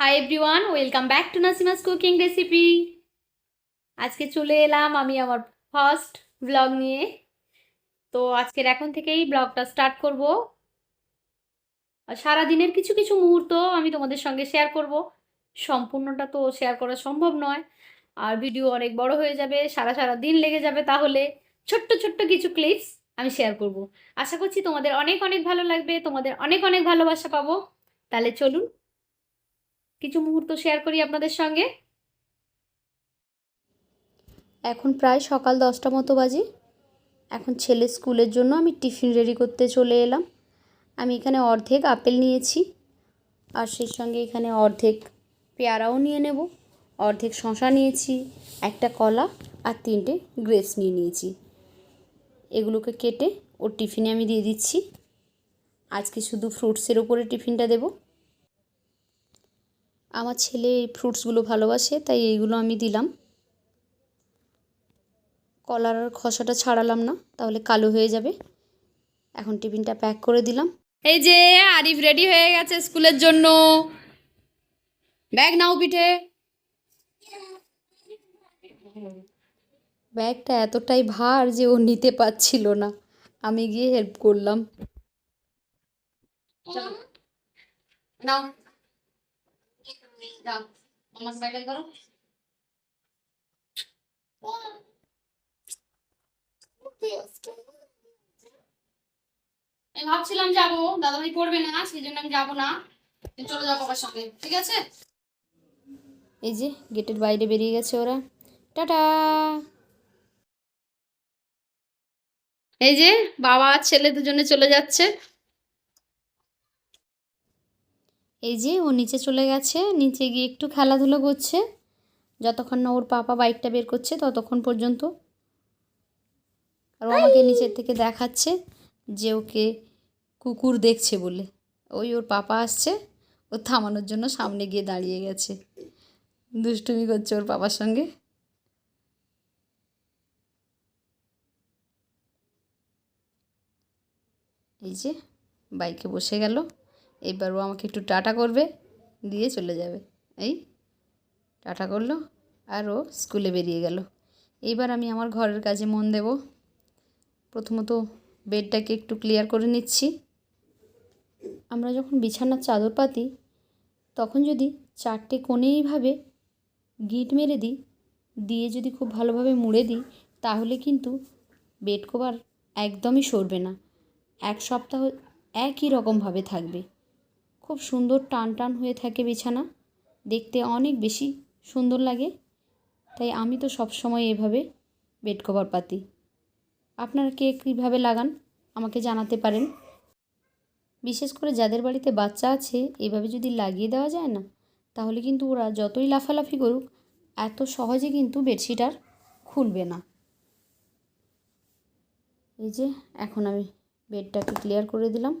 Hi everyone welcome back to Nasima's cooking recipe আজকে চলে এলাম আমি আমার ফার্স্ট ব্লগ নিয়ে। তো আজকের এখন থেকেই ব্লগটা স্টার্ট করব। আর সারাদিনের কিছু কিছু মুহূর্ত আমি তোমাদের সঙ্গে শেয়ার করব। সম্পূর্ণটা তো শেয়ার করা সম্ভব নয়। আর ভিডিও অনেক বড় হয়ে যাবে, সারা সারা দিন লেগে যাবে, তাহলে ছোট্ট ছোট্ট কিছু ক্লিপস আমি শেয়ার করব। আশা করছি তোমাদের অনেক অনেক ভালো লাগবে, তোমাদের অনেক অনেক ভালোবাসা পাবো। তাহলে চলুন কিছু মুহূর্ত শেয়ার করি আপনাদের সঙ্গে? এখন প্রায় সকাল দশটা মতো বাজে। এখন ছেলে স্কুলের জন্য আমি টিফিন রেডি করতে চলে এলাম। আমি এখানে অর্ধেক আপেল নিয়েছি আর সেই সঙ্গে এখানে অর্ধেক পেয়ারাও নিয়ে নেব। অর্ধেক শশা নিয়েছি, একটা কলা আর তিনটে গ্রেপস নিয়ে নিয়েছি। এগুলোকে কেটে ওর টিফিনে আমি দিয়ে দিচ্ছি। আজকে শুধু ফ্রুটসের ওপরে টিফিনটা দেবো। আমার ছেলে এই ফ্রুটসগুলো ভালোবাসে, তাই এইগুলো আমি দিলাম। কলার খসাটা ছাড়ালাম না, তাহলে কালো হয়ে যাবে। এখন টিফিনটা প্যাক করে দিলাম। এই যে, আরিফ রেডি হয়ে গেছে স্কুলের জন্য। ব্যাগ নাও পিঠে। ব্যাগটা এতটাই ভার যে ও নিতে পারছিল না। আমি গিয়ে হেল্প করলাম। নাও। যাও আমার করো। আমি ভাবছিলাম যাব দাদাভাই পড়বে না সেই জন্য আমি যাব না। চলে যাব বাবার সঙ্গে ঠিক আছে? এই যে গেটের বাইরে বেরিয়ে গেছে ওরা। টাটা! এই যে বাবা আর ছেলে দুজনে চলে যাচ্ছে। এই যে ও নিচে চলে গেছে, নিচে গিয়ে একটু খেলাধুলো করছে। যতক্ষণ না ওর পাপা বাইকটা বের করছে, ততক্ষণ পর্যন্ত। আর ও আমাকে নিচের থেকে দেখাচ্ছে যে ওকে কুকুর দেখছে বলে। ওই ওর পাপা আসছে, ও থামানোর জন্য সামনে গিয়ে দাঁড়িয়ে গেছে। দুষ্টুমি করছে ওর পাপার সঙ্গে। এই যে বাইকে বসে গেল। এবার ও আমাকে একটু টাটা করবে, দিয়ে চলে যাবে। এই টাটা করল আর ও স্কুলে বেরিয়ে গেল। এইবার আমি আমার ঘরের কাজে মন দেব। প্রথমত বেডটাকে একটু ক্লিয়ার করে নিচ্ছি। আমরা যখন বিছানার চাদর পাতি, তখন যদি চারটে কোণে এইভাবে গিট মেরে দিই, দিয়ে যদি খুব ভালোভাবে মুড়ে দিই, তাহলে কিন্তু বেড কভার একদমই সরবে না। এক সপ্তাহ একই রকমভাবে থাকবে। খুব সুন্দর টান টান হয়ে থাকে বিছানা। দেখতে অনেক বেশি সুন্দর লাগে। তাই আমি তো সব সময় এভাবে বেড কভার পাতি। আপনারা কে কীভাবে লাগান আমাকে জানাতে পারেন। বিশেষ করে যাদের বাড়িতে বাচ্চা আছে, এভাবে যদি লাগিয়ে দেওয়া যায় না, তাহলে কিন্তু ওরা যতই লাফালাফি করুক, এত সহজে কিন্তু বেডশিট আর খুলবে না। এই যে, এখন আমি বেডটাকে ক্লিয়ার করে দিলাম।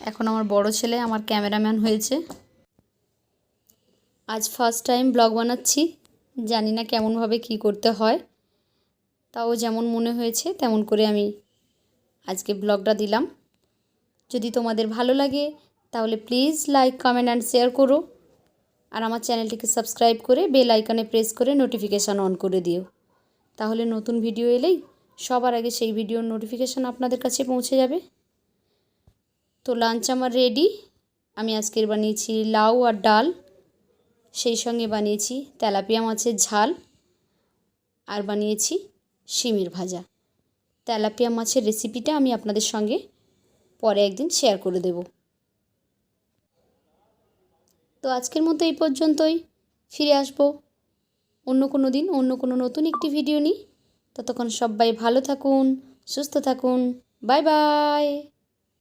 এখন আমার বড় ছেলে, আমার ক্যামেরাম্যান হয়েছে। আজ ফার্স্ট টাইম ব্লগ বানাচ্ছি। জানি না কেমনভাবে কি করতে হয়। তাও যেমন মনে হয়েছে, তেমন করে আমি আজকে ব্লগটা দিলাম। যদি তোমাদের ভালো লাগে, তাহলে please like comment and share করো। আর আমার চ্যানেলটিকে সাবস্ক্রাইব করে বেল আইকনে প্রেস করে নোটিফিকেশান অন করে দিও। তাহলে নতুন ভিডিও এলেই সবার আগে সেই ভিডিওর নোটিফিকেশান আপনাদের কাছে পৌঁছে যাবে। তো লাঞ্চ আমার রেডি আমি আজকের বানিয়েছি লাউ আর ডাল। সেই সঙ্গে বানিয়েছি তেলাপিয়া মাছের ঝাল। আর বানিয়েছি শিমের ভাজা। তেলাপিয়া মাছের রেসিপিটা আমি আপনাদের সঙ্গে পরে একদিন শেয়ার করে দেব। তো আজকের মতো এই পর্যন্তই। ফিরে আসব অন্য কোনো দিন, অন্য কোনো নতুন একটি ভিডিও নিই ততক্ষণ সবাই ভালো থাকুন, সুস্থ থাকুন। Bye bye